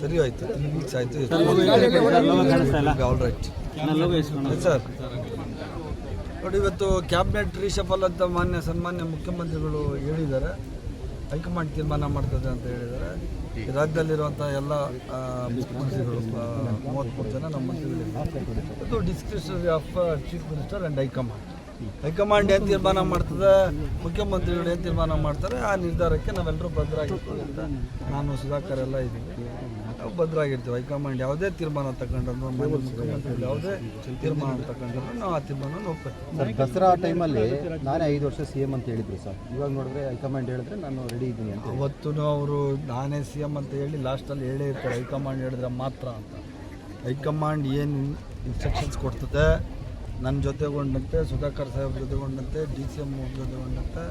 ಸರಿ ಆಯ್ತು. ಮಿಕ್ಸ್ ಆಯ್ತು. ಆಲ್ ರೈಟ್ ಸರ್ ನೋಡಿ ಇವತ್ತು ಕ್ಯಾಬಿನೆಟ್ ರೀಶಫಲ್ ಅಂತ ಮಾನ್ಯ ಸನ್ಮಾನ್ಯ ಮುಖ್ಯಮಂತ್ರಿಗಳು ಹೇಳಿದ್ದಾರೆ. ಹೈಕಮಾಂಡ್ ತೀರ್ಮಾನ ಮಾಡ್ತದೆ ಅಂತ ಹೇಳಿದ್ದಾರೆ. ರಾಜ್ಯದಲ್ಲಿರುವಂತಹ ರಾಜ್ಯದಲ್ಲಿರುವಂಥ ಎಲ್ಲ ಮುಖ್ಯಮಂತ್ರಿಗಳು ಮೂವತ್ತ್ಮೂರು ಜನ ನಮ್ಮ ಮಂತ್ರಿಗಳಿದ್ದಾರೆ. ಅದು description of chief minister and high command high command ಏನು ತೀರ್ಮಾನ ಮಾಡ್ತದೆ ಮುಖ್ಯಮಂತ್ರಿಗಳು ಏನು ತೀರ್ಮಾನ ಮಾಡ್ತಾರೆ ಆ ನಿರ್ಧಾರಕ್ಕೆ ನಾವೆಲ್ಲರೂ ಭದ್ರಾಗಿರ್ತೀವಿ ಅಂತ ನಾನು ಸುಧಾಕರ್ ಎಲ್ಲ ಇದ್ದೀವಿ ನಾವು ಭದ್ರಾಗಿರ್ತೀವಿ. ಹೈಕಮಾಂಡ್ ಯಾವುದೇ ತೀರ್ಮಾನ ತಗೊಂಡ್ರು ಮುಖ್ಯಮಂತ್ರಿಗಳು ಯಾವುದೇ ತೀರ್ಮಾನ ತಗೊಂಡ್ರು ನಾವು ಆ ತೀರ್ಮಾನ ಸರ್ ದಸರಾ ಟೈಮಲ್ಲಿ ನಾನೇ ಐದು ವರ್ಷ ಸಿ ಎಂ ಅಂತ ಹೇಳಿದ್ರು ಸರ್. ಇವಾಗ ನೋಡಿದ್ರೆ ಹೈಕಮಾಂಡ್ ಹೇಳಿದ್ರೆ ನಾನು ರೆಡಿ ಇದ್ದೀನಿ ಅಂತ ಅವತ್ತು ಅವರು ನಾನೇ ಸಿ ಎಂ ಅಂತ ಹೇಳಿ ಲಾಸ್ಟಲ್ಲಿ ಹೇಳೇ ಇರ್ತಾರೆ ಹೈಕಮಾಂಡ್ ಹೇಳಿದ್ರೆ ಮಾತ್ರ ಅಂತ. ಹೈಕಮಾಂಡ್ ಏನು ಇನ್ಸ್ಟ್ರಕ್ಷನ್ಸ್ ಕೊಡ್ತದೆ ನನ್ನ ಜೊತೆಗೊಂಡಂತೆ ಸುಧಾಕರ್ ಸಾಹೇಬ್ ಜೊತೆಗೊಂಡಂತೆ ಡಿ ಸಿ ಎಂ ಜೊತೆಗೊಂಡಂತೆ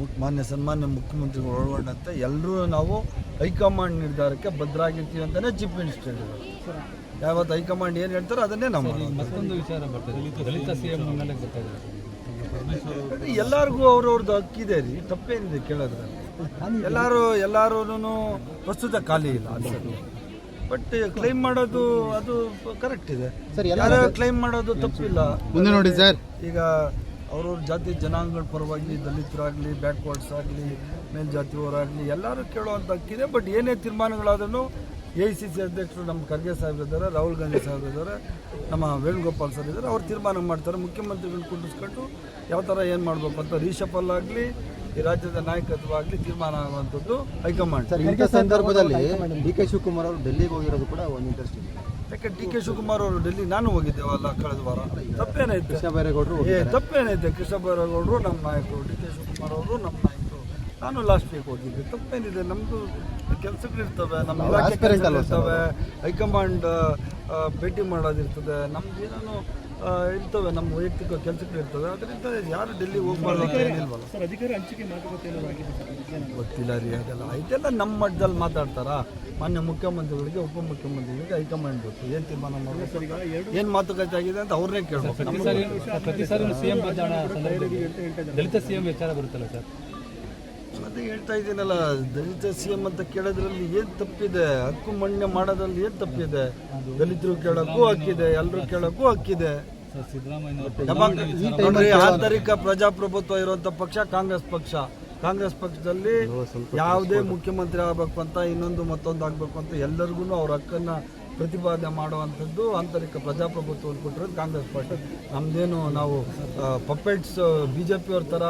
ಮುಖ್ ಮಾನ್ಯ ಸನ್ಮಾನ್ಯ ಮುಖ್ಯಮಂತ್ರಿಗಳು ಒಳಗೊಂಡಂತೆ ಎಲ್ಲರೂ ನಾವು ಹೈಕಮಾಂಡ್ ನಿರ್ಧಾರಕ್ಕೆ ಭದ್ರಾಗಿರ್ತೀವಿ ಅಂತಲೇ ಚೀಫ್ ಮಿನಿಸ್ಟರ್ ಹೇಳಿದರು ಯಾವತ್ತು ಹೈಕಮಾಂಡ್ ಏನು ಹೇಳ್ತಾರೋ ಅದನ್ನೇ ನಾವು ಮತ್ತೊಂದು ವಿಚಾರ ಬರ್ತದೆ. ಎಲ್ಲರಿಗೂ ಅವ್ರವ್ರದ್ದು ಹಕ್ಕಿದೆ ರೀ. ತಪ್ಪೇನಿದೆ ಕೇಳೋದ್ರೆ ಎಲ್ಲರೂ ಎಲ್ಲರೂ ಪ್ರಸ್ತುತ ಖಾಲಿ ಇಲ್ಲ ಅನ್ಸುತ್ತೆ. ಬಟ್ ಕ್ಲೈಮ್ ಮಾಡೋದು ಅದು ಕರೆಕ್ಟ್ ಇದೆ. ಸರ್, ಯಾರು ಕ್ಲೈಮ್ ಮಾಡೋದು ತಪ್ಪಿಲ್ಲ. ಮುಂದೆ ನೋಡಿ ಸರ್. ಈಗ ಅವ್ರವ್ರ ಜಾತಿ ಜನಾಂಗಗಳ ಪರವಾಗಿ ದಲಿತರಾಗಲಿ ಬ್ಯಾಕ್ವರ್ಡ್ಸ್ ಆಗಲಿ ಮೇಲ್ಜಾತಿಯವರಾಗಲಿ ಎಲ್ಲರೂ ಕೇಳುವಂಥ ಹಕ್ಕಿದೆ ಬಟ್ ಏನೇ ತೀರ್ಮಾನಗಳಾದ್ರೂ ಎ ಐ ಸಿ ಸಿ ಅಧ್ಯಕ್ಷರು ನಮ್ಮ ಖರ್ಗೆ ಸಾಹೇಬ್ ಇದ್ದಾರೆ ರಾಹುಲ್ ಗಾಂಧಿ ಸಾಹೇಬ್ ಇದ್ದಾರೆ ನಮ್ಮ ವೇಣುಗೋಪಾಲ್ ಸರ್ ಇದ್ದಾರೆ ಅವ್ರು ತೀರ್ಮಾನ ಮಾಡ್ತಾರೆ. ಮುಖ್ಯಮಂತ್ರಿಗಳನ್ನ ಕುಂಡಿಸ್ಕೊಂಡು ಯಾವ ಥರ ಏನು ಮಾಡಬೇಕು ಅಂತ ರೀಶಪಲ್ ಆಗಲಿ ಈ ರಾಜ್ಯದ ನಾಯಕತ್ವವಾಗಿ ಆಗಲಿ ತೀರ್ಮಾನ ಆಗುವಂಥದ್ದು ಹೈಕಮಾಂಡ್. ಸರ್ ಇಂಥ ಸಂದರ್ಭದಲ್ಲಿ ಡಿ ಕೆ ಶಿವಕುಮಾರ್ ಅವರು ಡೆಲ್ಲಿಗೆ ಹೋಗಿರೋದು ಕೂಡ ಒಂದು ಇಂಟ್ರೆಸ್ಟ್ ಇದೆ. ಯಾಕೆ ಡಿ ಕೆ ಶಿವಕುಮಾರ್ ಅವರು ಡೆಲ್ಲಿ ನಾನು ಹೋಗಿದ್ದೇವಲ್ಲ ಕಳೆದ ವಾರ. ತಪ್ಪೇನೈತೆ ಕೃಷ್ಣ ಬೈರೇಗೌಡರು ಏ ತಪ್ಪೇನೈತೆ ಕೃಷ್ಣ ಬೈರೇಗೌಡರು ನಮ್ಮ ನಾಯಕರು ಡಿ ಕೆ ಶಿವಕುಮಾರ್ ಅವರು ನಮ್ಮ ನಾಯಕರು. ನಾನು ಲಾಸ್ಟ್ ವೀಕ್ ಹೋಗಿದ್ದೆ. ತಪ್ಪೇನಿದೆ ನಮ್ಮದು ಕೆಲಸಗಳಿರ್ತವೆ ನಮ್ಮ ಇಲಾಖೆ ಹೈಕಮಾಂಡ್ ಭೇಟಿ ಮಾಡೋದಿರ್ತದೆ. ನಮ್ದು ಏನೇನೋ ಇರ್ತವೆ ನಮ್ಮ ವೈಯಕ್ತಿಕ ಕೆಲಸಗಳಿರ್ತವೆ ಅದರಿಂದ ಯಾರು ಡೆಲ್ಲಿ ಹೋಗ್ಬಾರ್ದು ಅಂತ ಏನಿಲ್ವಲ್ಲ. ಗೊತ್ತಿಲ್ಲ ರೀ ಅದೆಲ್ಲ. ಇದೆಲ್ಲ ನಮ್ಮ ಮಟ್ಟದಲ್ಲಿ ಮಾತಾಡ್ತಾರಾ? ಮಾನ್ಯ ಮುಖ್ಯಮಂತ್ರಿಗಳಿಗೆ ಉಪಮುಖ್ಯಮಂತ್ರಿಗಳಿಗೆ ಹೈಕಮಾಂಡ್ ಗೊತ್ತು ಏನು ತೀರ್ಮಾನ ಮಾಡಬೇಕು? ಏನು ಮಾತುಕತೆ ಆಗಿದೆ ಅಂತ ಅವ್ರನ್ನೇ ಕೇಳಬೇಕು. ಪ್ರತಿ ಸಾರಿ ಸಿಎಂ ದಲಿತ ಸಿಎಂ ವಿಚಾರ ಬರುತ್ತಲ್ಲ ಸರ್? ಮತ್ತೆ ಹೇಳ್ತಾ ಇದ್ದೀನಲ್ಲ ದಲಿತ ಸಿ ಎಂ ಅಂತ ಕೇಳೋದ್ರಲ್ಲಿ ಏನು ತಪ್ಪಿದೆ? ಹಕ್ಕು ಮಣ್ಣೆ ಮಾಡೋದ್ರಲ್ಲಿ ಏನು ತಪ್ಪಿದೆ? ದಲಿತರು ಕೇಳೋಕ್ಕೂ ಹಕ್ಕಿದೆ ಎಲ್ಲರೂ ಕೇಳೋಕ್ಕೂ ಹಕ್ಕಿದೆ. ಸಿದ್ದರಾಮಯ್ಯ ಆಂತರಿಕ ಪ್ರಜಾಪ್ರಭುತ್ವ ಇರುವಂತ ಪಕ್ಷ ಕಾಂಗ್ರೆಸ್ ಪಕ್ಷ. ಕಾಂಗ್ರೆಸ್ ಪಕ್ಷದಲ್ಲಿ ಯಾವುದೇ ಮುಖ್ಯಮಂತ್ರಿ ಆಗಬೇಕು ಅಂತ ಇನ್ನೊಂದು ಮತ್ತೊಂದು ಆಗಬೇಕು ಅಂತ ಎಲ್ಲರಿಗೂ ಅವ್ರ ಹಕ್ಕನ್ನ ಪ್ರತಿಪಾದನೆ ಮಾಡುವಂಥದ್ದು ಆಂತರಿಕ ಪ್ರಜಾಪ್ರಭುತ್ವವನ್ನು ಕೊಟ್ಟಿರೋದು ಕಾಂಗ್ರೆಸ್ ಪಾರ್ಟಿ ನಮ್ದೇನು ನಾವು ಪಪ್ಪೆಟ್ಸ್ ಬಿ ಜೆ ಪಿಯವ್ರ ಥರ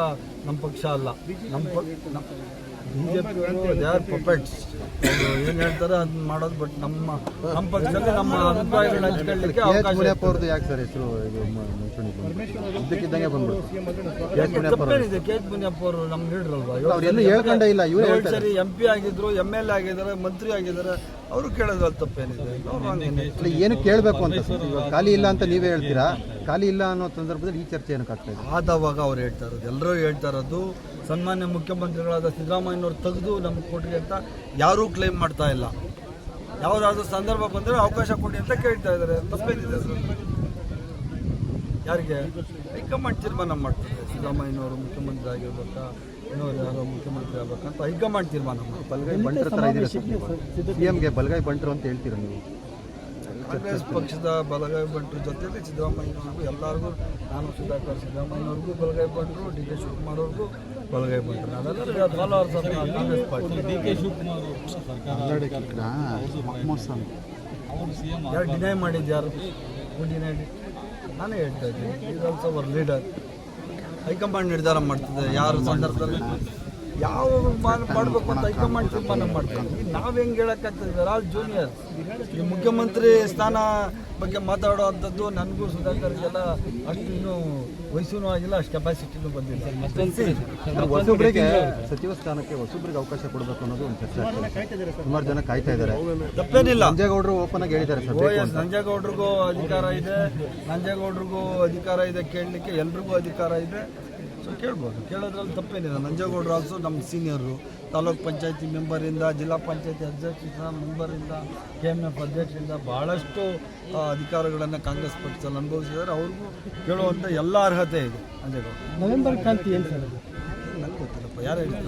ನಮ್ಮ ಪಕ್ಷ ಅಲ್ಲ. ನಮ್ಮ ಬಿ ಜೆ ಪಿಯವರು ದೇ ಪಪೆಟ್ಸ್ ಏನು ಹೇಳ್ತಾರೆ ಅದನ್ನ ಮಾಡೋದು ಬಟ್ ನಮ್ಮ ನಮ್ಮ ಪಕ್ಷದಲ್ಲಿ ನಮ್ಮ ಅಭಿಪ್ರಾಯಗಳನ್ನ ಹಂಚ್ಕೊಳ್ಳಿಕ್ಕೆ ಅವಕಾಶ ಅವ್ರದ್ದು ಯಾಕೆ ಸರ್ ಹೆಸರು ಇದ್ದಕ್ಕಿದ್ದಂಗೆ ಬಂದ್ಬಿಡ್ತು. ಕೆ ಎಚ್ ಮುನಿಯಪ್ಪ ಅವರು ತಪ್ಪೇನಿದೆ ಕೆ ಎಚ್ ಮುನಿಯಪ್ಪ ಅವರು ನಮ್ಮ ಲೀಡ್ರಲ್ವಾ? ಅವ್ರು ಎಲ್ಲೂ ಹೇಳ್ಕೊಂಡೇ ಇಲ್ಲ ಇವ್ರು ಹೇಳ್ತಾರೆ. ಸರಿ ಎಂ ಪಿ ಆಗಿದ್ರು ಎಂ ಎಲ್ ಎ ಆಗಿದ್ದಾರೆ ಮಂತ್ರಿ ಆಗಿದ್ದಾರೆ ಅವರು ಕೇಳೋದ್ರಲ್ಲಿ ತಪ್ಪೇನಿದೆ. ಏನು ಕೇಳಬೇಕು ಅಂತ ಸರ್? ಇವಾಗ ಖಾಲಿ ಇಲ್ಲ ಅಂತ ನೀವೇ ಹೇಳ್ತೀರಾ. ಖಾಲಿ ಇಲ್ಲ ಅನ್ನೋ ಸಂದರ್ಭದಲ್ಲಿ ಈ ಚರ್ಚೆ ಏನಕ್ಕೆ ಆಗ್ತಾ ಇದೆ ಆದವಾಗ ಅವ್ರು ಹೇಳ್ತಾ ಇರೋದು. ಎಲ್ಲರೂ ಹೇಳ್ತಾ ಇರೋದು ಸನ್ಮಾನ್ಯ ಮುಖ್ಯಮಂತ್ರಿಗಳಾದ ಸಿದ್ದರಾಮಯ್ಯನವ್ರು ತೆಗೆದು ನಮ್ಗೆ ಕೊಡ್ರಿ ಅಂತ ಯಾರೂ ಕ್ಲೈಮ್ ಮಾಡ್ತಾ ಇಲ್ಲ. ಯಾವುದಾದ್ರೂ ಸಂದರ್ಭ ಬಂದರೆ ಅವಕಾಶ ಕೊಡಿ ಅಂತ ಕೇಳ್ತಾ ಇದ್ದಾರೆ. ತಪ್ಪೇನಿದೆ? ಯಾರಿಗೆ? ಹೈಕಮಾಂಡ್ ತೀರ್ಮಾನ ಮಾಡ್ತಾರೆ ಸಿದ್ದರಾಮಯ್ಯನವರು ಮುಖ್ಯಮಂತ್ರಿ ಆಗಿರ್ಬೇಕಾ ಇನ್ನೊಂದು ಯಾರೋ ಮುಖ್ಯಮಂತ್ರಿ ಆಗ್ಬೇಕಂತ ಹೈಕಮಾಂಡ್ ತೀರ್ಮಾನ ಮಾಡ್ತಾರೆ ಬಲಗೈ ಬಂಟರ ಥರ ಇದ್ದೀರಾ ನೀವು ಬಲಗೈ ಬಂಟರು ಅಂತ ಹೇಳ್ತೀರಾ ನೀವು? ಕಾಂಗ್ರೆಸ್ ಪಕ್ಷದ ಬಲಗೈ ಬಂಟರು ಜೊತೆಲಿ ಸಿದ್ದರಾಮಯ್ಯನವ್ರಿಗೂ ಎಲ್ಲರಿಗೂ ನಾನು ಸುಧಾಕರ್ ಸಿದ್ದರಾಮಯ್ಯನವ್ರಿಗೂ ಬಲಗೈ ಬಂಟರು ಡಿ ಕೆ ಶಿವಕುಮಾರ್ ಅವ್ರಿಗೂ Congress party. D K Shivakumar CM ಯಾರು ಡಿನೈ ಮಾಡಿದ್ದು ಯಾರು? ಡಿನೈ ನಾನೇ ಹೇಳ್ತಾ ಇದ್ದೀನಿ. Is also our leader high command ನಿರ್ಧಾರ ಮಾಡ್ತದೆ ಯಾರು ಸಂದರ್ಭದಲ್ಲಿ? ಯಾವ ಮಾಡ್- ಮಾಡಬೇಕು ಅಂತ ಹೈಕಮಾಂಡ್ ತೀರ್ಮಾನ ಮಾಡ್ತಾರೆ ಈಗ ನಾವು ಹೆಂಗೆ ಹೇಳೋಕ್ಕಾಗ್ತದೆ ಆಲ್ ಜೂನಿಯರ್ ಈ ಮುಖ್ಯಮಂತ್ರಿ ಸ್ಥಾನ ಬಗ್ಗೆ ಮಾತಾಡೋ ನನಗೂ ಸುಧಾಕರ್ಗೆಲ್ಲ ಅಷ್ಟು ಇನ್ನೂ ವಯಸ್ಸೂ ಆಗಿಲ್ಲ ಅಷ್ಟು ಕೆಪಾಸಿಟಿನೂ ಬಂದಿಲ್ಲ. ಸರ್, ಹೊಸಬ್ರಿಗೆ ಸಚಿವ ಸ್ಥಾನಕ್ಕೆ ಹೊಸಬ್ರಿಗೆ ಅವಕಾಶ ಕೊಡಬೇಕು ಅನ್ನೋದು ಒಂದು ಚರ್ಚೆ ಆಗ್ತದೆ. ಸುಮಾರು ಜನ ಕಾಯ್ತಾ ಇದ್ದಾರೆ ತಪ್ಪೇನಿಲ್ಲ. ನಂಜೇಗೌಡರು ಓಪನ್ ಆಗಿ ಹೇಳಿದ್ದಾರೆ ಸರ್ ಓ ಎಸ್ ನಂಜೇಗೌಡ್ರಿಗೂ ಅಧಿಕಾರ ಇದೆ. ನಂಜೇಗೌಡ್ರಿಗೂ ಅಧಿಕಾರ ಇದೆ ಕೇಳಲಿಕ್ಕೆ ಎಲ್ರಿಗೂ ಅಧಿಕಾರ ಇದೆ. ಕೇಳ್ಬೋದು. ಕೇಳೋದ್ರಲ್ಲಿ ತಪ್ಪೇನಿಲ್ಲ. ನಂಜೇಗೌಡರು ಆಲ್ಸೋ ನಮ್ಮ ಸೀನಿಯರು ತಾಲೂಕ್ ಪಂಚಾಯತಿ ಮೆಂಬರಿಂದ ಜಿಲ್ಲಾ ಪಂಚಾಯತಿ ಅಧ್ಯಕ್ಷ ಮೆಂಬರಿಂದ ಕೆ ಎಂ ಎಫ್ ಅಧ್ಯಕ್ಷರಿಂದ ಭಾಳಷ್ಟು ಅಧಿಕಾರಗಳನ್ನು ಕಾಂಗ್ರೆಸ್ ಪಕ್ಷದಲ್ಲಿ ಅನುಭವಿಸಿದ್ದಾರೆ. ಅವ್ರಿಗೂ ಕೇಳುವಂಥ ಎಲ್ಲ ಅರ್ಹತೆ ಇದೆ. ನಂಜೇಗೌಡ ನವೆಂಬರ್ ಕ್ರಾಂತಿ ಏನು ಸರ್ ನನಗೆ ಗೊತ್ತಿಲ್ಲಪ್ಪ. ಯಾರು ಹೇಳಿದ್ರು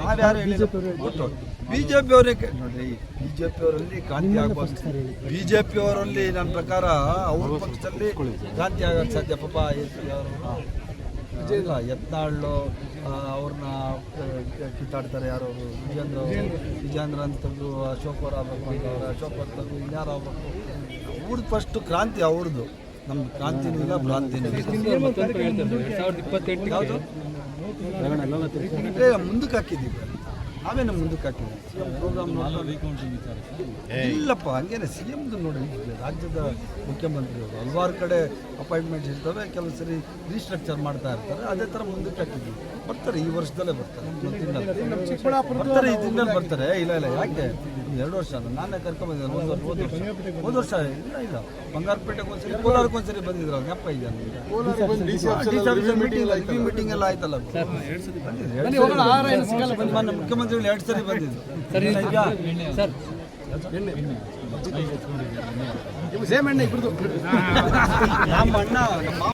ನಾವು ಯಾರು ಹೇಳಿದ್ರು ಗೊತ್ತು ಬಿ ಜೆ ಪಿ ಅವರೇ ನೋಡಿ ಬಿ ಜೆ ಪಿ ಅವರಲ್ಲಿ ಕಾಂತಿ ಆಗ್ಬೋದು ಬಿ ಜೆ ಪಿ ಅವರಲ್ಲಿ ನನ್ನ ಪ್ರಕಾರ ಅವ್ರ ಪಕ್ಷದಲ್ಲಿ ಕ್ರಾಂತಿ ಆಗೋಕ್ಕೆ ಸಾಧ್ಯ. ಪಾಪ ಅವರು ಇಲ್ಲ ಎತ್ತಾಳು ಅವ್ರನ್ನ ಕಿತ್ತಾಡ್ತಾರೆ ಯಾರು? ವಿಜೇಂದ್ರ. ವಿಜೇಂದ್ರ ಅಂತ ತೆಗ್ದು ಅಶೋಕ್ ಅವ್ರು ಆಗ್ಬೇಕು ಅಂತ ಅವ್ರು. ಅಶೋಕ್ ಅವ್ರು ತೆಗ್ದು ಇನ್ಯಾರು ಆಗ್ಬೇಕು? ಅವ್ರದ್ದು ಫಸ್ಟ್ ಕ್ರಾಂತಿ ಅವ್ರದ್ದು ನಮ್ಮ ಕ್ರಾಂತಿನೂ ಇಲ್ಲ ಭ್ರಾಂತಿನೂ ಇಲ್ಲ. ಮುಂದಕ್ಕೆ ಕಡೆ ಯಾವುದು ಅಂದ್ರೆ ಮುಂದಕ್ಕೆ ಹಾಕಿದ್ದೀವಿ ಪ್ರೋಗ್ರಾಮ್ ಇಲ್ಲಪ್ಪ ಹಂಗೇನೆ ಸಿ ಎಮ್ದು ನೋಡಿ ರಾಜ್ಯದ ಮುಖ್ಯಮಂತ್ರಿಯವರು ಹಲವಾರು ಕಡೆ ಅಪಾಯಿಂಟ್ಮೆಂಟ್ ಇರ್ತವೆ ಕೆಲವು ಸರಿ ರೀಸ್ಟ್ರಕ್ಚರ್ ಮಾಡ್ತಾ ಇರ್ತಾರೆ. ಅದೇ ಥರ ಮುಂದಕ್ಕೆ ಹಾಕಿದ್ವಿ. ಬರ್ತಾರೆ ಈ ವರ್ಷದಲ್ಲೇ ಬರ್ತಾರೆ. ಬರ್ತಾರೆ ಈ ತಿಂಗಳಲ್ಲಿ ಬರ್ತಾರೆ. ಇಲ್ಲ ಇಲ್ಲ ಯಾಕೆ? ಎರಡು ವರ್ಷ ಅಲ್ಲ ನಾನೇ ಕರ್ಕೊಂಬಂದಿದ್ದೆ ಒಂದು ವರ್ಷ ಹೋದ ವರ್ಷ. ಹೋದ ವರ್ಷ. ಇಲ್ಲ ಇಲ್ಲ. ಬಂಗಾರಪೇಟೆಗೆ ಒಂದ್ಸರಿ ಕೋಲಾರಕ್ಕೆ ಒಂದ್ಸರಿ ಬಂದಿದ್ರು ಅವ್ರು ಜ್ಞಾಪ ಇದೆಯಾ ಮೀಟಿಂಗ್ ಮೀಟಿಂಗ್ ಎಲ್ಲ ಆಯ್ತಲ್ಲ. ಮೊನ್ನೆ ಮುಖ್ಯಮಂತ್ರಿಗಳು ಎರಡು ಸರಿ ಬಂದಿದ್ರು. ಸರ್ ನಮ್ಮ ಅಣ್ಣ ನಮ್ಮ